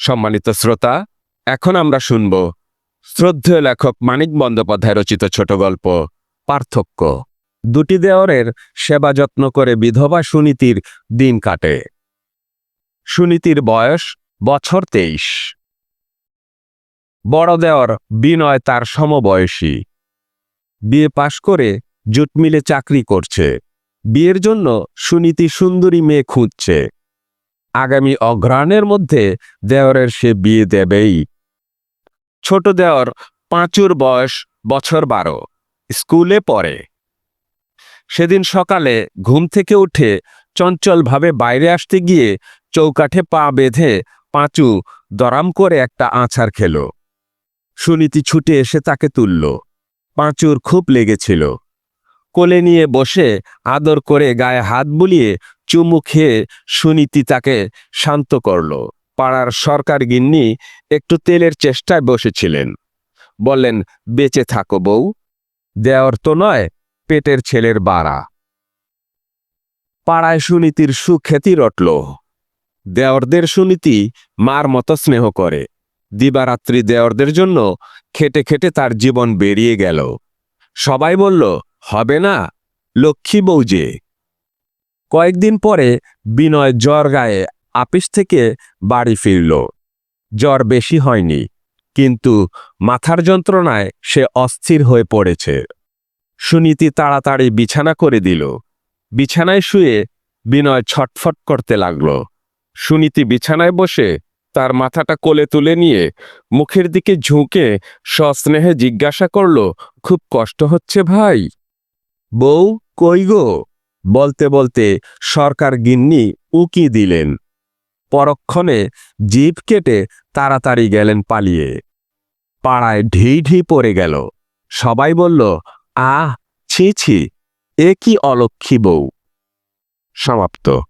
সম্মানিত শ্রোতা, এখন আমরা শুনব শ্রদ্ধেয় লেখক মানিক বন্দ্যোপাধ্যায় রচিত ছোট গল্প, পার্থক্য। দুটি দেওরের সেবা যত্ন করে বিধবা সুনীতির দিন কাটে। সুনীতির বয়স বছর তেইশ। বড় দেওর বিনয় তার সমবয়সী। বিয়ে পাশ করে জুট মিলে চাকরি করছে। বিয়ের জন্য সুনীতি সুন্দরী মেয়ে খুঁজছে। আগামী অগ্রহায়ণের মধ্যে দেওরের সে বিয়ে দেবেই। ছোট দেওর পাঁচুর বয়স বছর বারো। স্কুলে পড়ে। সেদিন সকালে ঘুম থেকে উঠে চঞ্চলভাবে বাইরে আসতে গিয়ে চৌকাঠে পা বেঁধে পাঁচু দরাম করে একটা আছার খেল। সুনীতি ছুটে এসে তাকে তুলল। পাঁচুর খুব লেগেছিল। কোলে নিয়ে বসে আদর করে গায়ে হাত বুলিয়ে চুমু খেয়ে সুনীতি তাকে শান্ত করল। পাড়ার সরকার গিন্নি একটু তেলের চেষ্টায় বসেছিলেন। বললেন, বেঁচে থাকো বউ। দেওর তো নয়, পেটের ছেলের বাড়া। পাড়ায় সুনীতির সুখ্যাতি রটল। দেওরদের সুনীতি মার মতো স্নেহ করে। দিবারাত্রি দেওরদের জন্য খেটে খেটে তার জীবন বেরিয়ে গেল। সবাই বলল, হবে না, লক্ষ্মী বউ যে। কয়েকদিন পরে বিনয় জ্বর গায়ে আপিস থেকে বাড়ি ফিরল। জ্বর বেশি হয়নি, কিন্তু মাথার যন্ত্রণায় সে অস্থির হয়ে পড়েছে। সুনীতি তাড়াতাড়ি বিছানা করে দিল। বিছানায় শুয়ে বিনয় ছটফট করতে লাগল। সুনীতি বিছানায় বসে তার মাথাটা কোলে তুলে নিয়ে মুখের দিকে ঝুঁকে সস্নেহে জিজ্ঞাসা করল, খুব কষ্ট হচ্ছে ভাই? বউ কই গো? বলতে বলতে সরকার গিন্নি উকি দিলেন। পরক্ষণে জিভ কেটে তাড়াতাড়ি গেলেন পালিয়ে। পাড়ায় ঢি ঢি পড়ে গেল। সবাই বলল, আহ, ছি ছি, এ কি অলক্ষী বউ? সমাপ্ত।